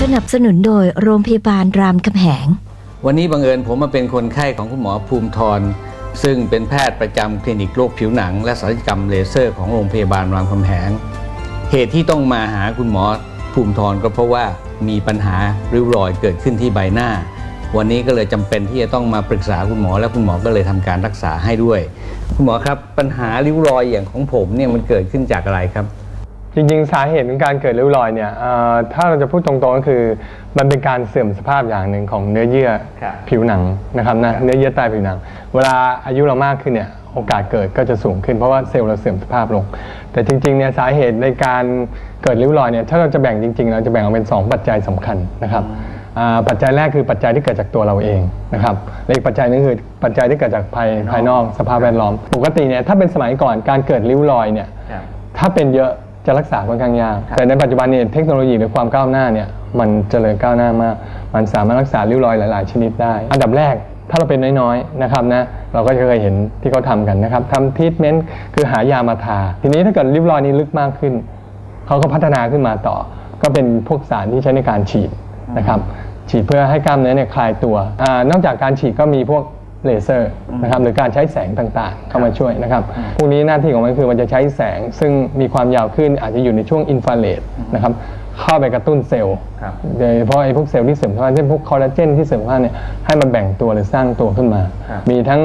สนับสนุนโดยโรงพยาบาลรามคำแหง วันนี้บังเอิญผมมาเป็นคนไข้ของคุณหมอภูมิธรซึ่งเป็นแพทย์ประจำคลินิกโรคผิวหนัง และศัลยกรรมเลเซอร์ของโรงพยาบาลรามคำแหง เหตุที่ต้องมาหาคุณหมอภูมิธรก็เพราะว่ามีปัญหาริ้วรอยเกิดขึ้นที่ใบหน้า วันนี้ก็เลยจำเป็นที่จะต้องมาปรึกษาคุณหมอ และคุณหมอก็เลยทำการรักษาให้ด้วย คุณหมอครับปัญหาริ้วรอยอย่างของผมเนี่ยมันเกิดขึ้นจากอะไรครับ จริงๆ สาเหตุของการเกิดริ้วรอยเนี่ยเอ่อถ้าเราจะพูดตรงๆก็คือ มันเป็นการเสื่อมสภาพอย่างหนึ่งของเนื้อเยื่อครับผิวหนังนะครับนะเนื้อเยื่อใต้ผิวหนัง เวลาอายุเรามากขึ้นเนี่ยโอกาสเกิดก็จะสูงขึ้นเพราะว่าเซลล์เราเสื่อมสภาพลง แต่จริงๆเนี่ยสาเหตุในการเกิดริ้วรอยเนี่ยถ้าเราจะแบ่งจริงๆ เราจะแบ่งออกเป็น 2 ปัจจัยสำคัญนะครับอ่าปัจจัยแรกคือปัจจัยที่เกิดจากตัวเราเองนะครับและอีกปัจจัยหนึงคือปัจจัยที่เกิดจากภายภายนอกสภาพแวดล้อม ปกติเนี่ยถ้าเป็นสมัยก่อนการเกิดริ้วรอยเนี่ยถ้าเป็นเยอะ จะรักษาค่อนข้างยากแต่ในปัจจุบันเนี่ยเทคโนโลยีหรือความก้าวหน้าเนี่ยมันเจริญก้าวหน้ามาก มันสามารถรักษาริ้วรอยหลาย ๆ ชนิดได้ อันดับแรกถ้าเราเป็นน้อย ๆ นะครับนะเราก็จะเคยเห็นที่เขาทำกันนะครับทำทรีทเมนต์คือหายามาทา ทีนี้ถ้าเกิดริ้วรอยนี้ลึกมากขึ้น เขาก็พัฒนาขึ้นมาต่อ ก็เป็นพวกสารที่ใช้ในการฉีดนะครับฉีดเพื่อให้กล้ามเนื้อเนี่ยคลายตัวอานอกจากการฉีดก็มีพวก เลเซอร์นะครับหรือการใช้แสงต่างๆ เข้ามาช่วยนะครับพวกนี้หน้าที่ของมันคือมันจะใช้แสงซึ่งมีความยาวขึ้นอาจจะอยู่ในช่วงอินฟราเรดนะครับเข้าไปกระตุ้นเซลล์ครับโดยเฉพาะไอ้พวกเซลล์ที่เสื่อมสภาพเช่นพวกคอลลาเจนที่เสื่อมสภาพเนี่ยให้มันแบ่งตัวหรือสร้างตัวขึ้นมาครับมีทั้ง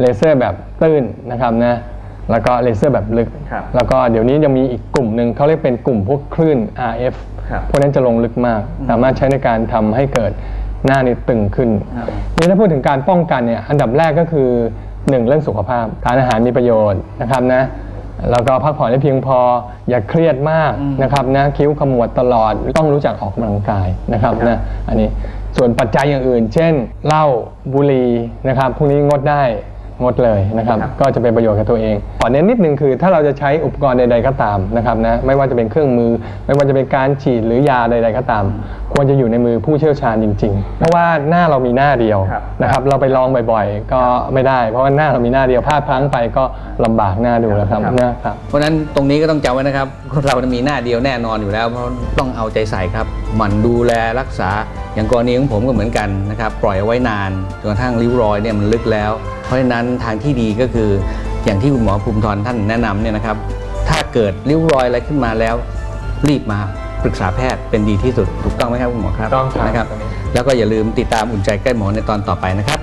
เลเซอร์แบบตื้นนะครับนะแล้วก็เลเซอร์แบบลึกครับแล้วก็เดี๋ยวนี้ยังมีอีกกลุ่มหนึ่งเขาเรียกเป็นกลุ่มพวกคลื่น RF ครับพวกนั้นจะลงลึกมาก สามารถใช้ในการทำให้เกิด หน้านี่ตึงขึ้นครับนี่ถ้าพูดถึงการป้องกันเนี่ยอันดับแรกก็คือหนึ่งเรื่องสุขภาพทานอาหารมีประโยชน์นะครับนะแล้วก็พักผ่อนให้เพียงพออย่าเครียดมากนะครับนะคิ้วขมวดตลอดต้องรู้จักออกกำลังกายนะครับนะอันนี้ส่วนปัจจัยอย่างอื่น เช่นเหล้าบุหรี่นะครับพวกนี้งดได้ งดเลยนะครับก็จะเป็นประโยชน์กับตัวเองขอเน้นนิดนึงคือ ถ้าเราจะใช้อุปกรณ์ใด ๆก็ตามนะครับนะไม่ว่าจะเป็นเครื่องมือ ไม่ว่าจะเป็นการฉีดหรือยาใด ๆก็ตาม ควรจะอยู่ในมือผู้เชี่ยวชาญจริง ๆ เพราะว่าหน้าเรามีหน้าเดียวครับนะครับเราไปลองบ่อยๆ ก็ไม่ได้ เพราะว่าหน้าเรามีหน้าเดียวพลาดพลั้งไปก็ลำบากหน้าดูแล้วครับนะครับเพราะฉะนั้นตรงนี้ก็ต้องจำไว้นะครับคนเรามีหน้าเดียวแน่นอนอยู่แล้วเพราะต้องเอาใจใส่ครับหมั่นดูแลรักษาอย่างกรณีของผมก็เหมือนกันนะครับปล่อยเอาไว้นานจนกระทั่งริ้วรอยเนี่ยมันลึกแล้ว เพราะฉะนั้นทางที่ดีก็คืออย่างที่คุณหมอภูมิธรท่านแนะนำเนี่ยนะครับ ถ้าเกิดริ้วรอยอะไรขึ้นมาแล้ว รีบมาปรึกษาแพทย์เป็นดีที่สุดถูกต้องไหมครับคุณหมอครับต้องครับ นะครับ แล้วก็อย่าลืมติดตามอุ่นใจใกล้หมอในตอนต่อไปนะครับ